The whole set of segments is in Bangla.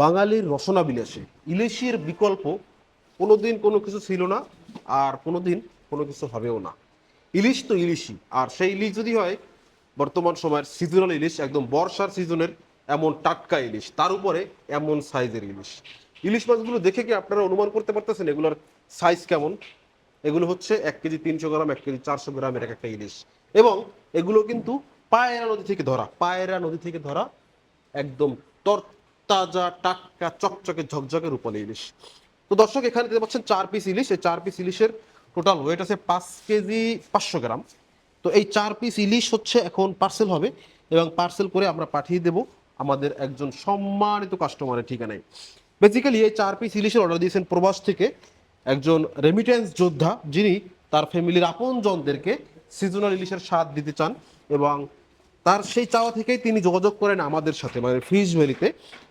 বাঙালির রসনা বিলাসে ইলিশের বিকল্প কোনোদিন কোনো কিছু ছিল না আর কোনোদিন কোনো কিছু হবেও না। ইলিশ তো ইলিশই, আর সেই ইলিশ যদি হয়, বর্তমান সময়ের সিজনাল ইলিশ, একদম বর্ষার সিজনের এমন টাটকা ইলিশ, তার উপরে এমন সাইজের ইলিশ। ইলিশ মাছগুলো দেখে কি আপনারা অনুমান করতে পারতেছেন এগুলোর সাইজ কেমন? এগুলো হচ্ছে এক কেজি তিনশো গ্রাম, এক কেজি চারশো গ্রামের এক একটা ইলিশ। এবং এগুলো কিন্তু পায়রা নদী থেকে ধরা, পায়রা নদী থেকে ধরা একদম তরতাজা টাটকা, চকচকে, ঝকঝকে রূপালী ইলিশ। তো দর্শক, এখানে দেখতে পাচ্ছেন চার পিস ইলিশ। এই চার পিস ইলিশের টোটাল ওয়েট আছে পাঁচ কেজি পাঁচশো গ্রাম। তো এই চার পিস ইলিশ হচ্ছে এখন পার্সেল হবে এবং পার্সেল করে আমরা পাঠিয়ে দেব আমাদের একজন সম্মানিত কাস্টমারের ঠিকানায়। বেসিক্যালি এই চার পিস ইলিশের অর্ডার দিয়েছেন প্রবাস থেকে একজন রেমিটেন্স যোদ্ধা, যিনি তার ফ্যামিলির আপনজনদেরকে সিজনাল ইলিশের স্বাদ দিতে চান এবং তার সেই চাওয়া থেকেই তিনি যোগাযোগ করেন আমাদের সাথে মানে ফিশ ভ্যালিতে।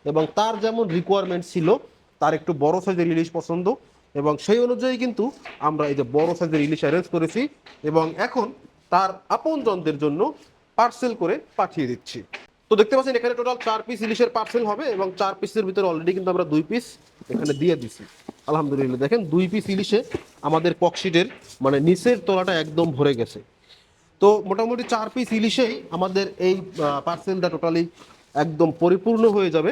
এবং তার যেমন রিকোয়ারমেন্ট ছিল, তার একটু বড় সাইজের ইলিশ পছন্দ। এবং সেই অনুযায়ী কিন্তু আমরা এই যে বড় সাইজের ইলিশ অ্যারেঞ্জ করেছি এবং এখন তার আপনজনদের জন্য পার্সেল করে পাঠিয়ে দিচ্ছি। তো দেখতে পাচ্ছেন, এখানে টোটাল চার পিস ইলিশের পার্সেল হবে এবং চার পিসের ভিতরে অলরেডি কিন্তু আমরা দুই পিস এখানে দিয়ে দিছি। আলহামদুলিল্লাহ, দেখেন দুই পিস ইলিশে আমাদের পকশিটের মানে নিচের তলাটা একদম ভরে গেছে। তো মোটামুটি চার পিস ইলিশেই আমাদের এই পার্সেলটা টোটালি একদম পরিপূর্ণ হয়ে যাবে।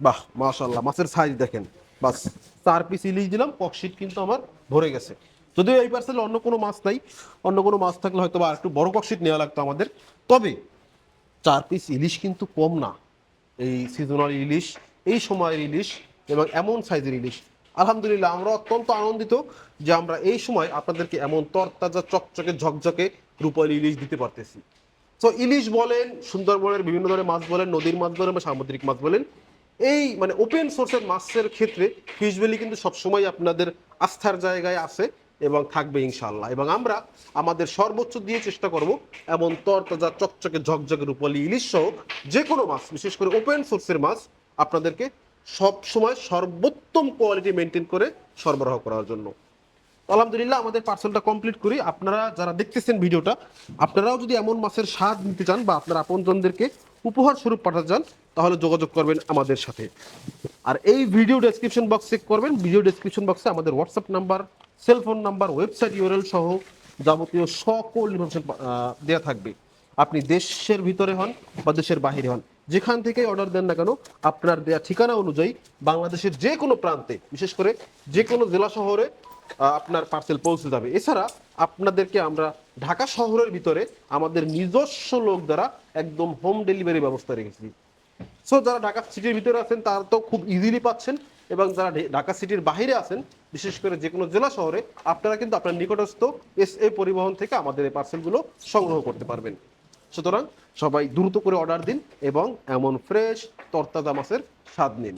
বাহ মাশাল্লাহ মাছের সাইজ দেখেন। বাস, চার পিস ইলিশ দিলাম পকশিট কিন্তু আমার ভরে গেছে। যদিও এই পার্সেলে অন্য কোনো মাছ নাই, অন্য কোনো মাছ থাকলে হয়তো বা একটু বড় পকশিট নেওয়া লাগতো আমাদের। তবে চার পিস ইলিশ কিন্তু কম না। এই সিজনাল ইলিশ, এই সময়ের ইলিশ এবং এমন সাইজের ইলিশ আলহামদুলিল্লাহ, আমরা অত্যন্ত আনন্দিত যে আমরা এই সময় আপনাদেরকে এমন তরতাজা, চকচকে, ঝকঝকে রূপালী ইলিশ দিতে পারতেছি। তো ইলিশ বলেন সুন্দরবনের বিভিন্ন ধরনের মাছ বলেন, নদীর মাছ বলেন বা সামুদ্রিক মাছ বলেন, এই মানে ওপেন সোর্সের মাছের ক্ষেত্রে ফিশ কিন্তু সবসময় আপনাদের আস্থার জায়গায় আছে এবং থাকবে ইনশাল্লাহ এবং আমরা আমাদের সর্বোচ্চ দিয়ে চেষ্টা করব এমন তরতাজা, চকচকে, ঝকঝকে রূপালী ইলিশ সহ যে কোনো মাছ, বিশেষ করে ওপেন সোর্সের মাছ আপনাদেরকে সব সময় সর্বোত্তম কোয়ালিটি মেনটেন করে সরবরাহ করার জন্য। আলহামদুলিল্লাহ আমাদের পার্সেলটা কমপ্লিট করি। আপনারা যারা দেখতেছেন ভিডিওটা, আপনারাও যদি এমন মাছের স্বাদ নিতে চান বা আপনার আপনজনদেরকে উপহার স্বরূপ পাঠাতে চান, তাহলে যোগাযোগ করবেন আমাদের সাথে। আর এই ভিডিও ডেসক্রিপশন বক্স চেক করবেন। ভিডিও ডেসক্রিপশন বক্সে আমাদের WhatsApp number cellphone number website URL সহ যাবতীয় সকল ইনফরমেশন দেওয়া থাকবে। আপনি দেশের ভিতরে হন বা দেশের বাহিরে হন। যেখান থেকে অর্ডার দেন না কেন, আপনার দেওয়া ঠিকানা অনুযায়ী বাংলাদেশের যে কোনো প্রান্তে, বিশেষ করে যে কোনো জেলা শহরে আপনার পার্সেল পৌঁছে যাবে। এছাড়া আপনাদেরকে আমরা ঢাকা শহরের ভিতরে আমাদের নিজস্ব লোক দ্বারা একদম হোম ডেলিভারি ব্যবস্থা রেখেছি। সো যারা ঢাকা সিটির ভিতরে আছেন, তারা তো খুব ইজিলি পাচ্ছেন এবং যারা ঢাকা সিটির বাইরে আছেন, বিশেষ করে যে কোনো জেলা শহরে, আপনারা কিন্তু আপনার নিকটস্থ এস এ পরিবহন থেকে আমাদের এই পার্সেলগুলো সংগ্রহ করতে পারবেন। সুতরাং সবাই দ্রুত করে অর্ডার দিন এবং এমন ফ্রেশ তরতাজা মাছের স্বাদ নিন।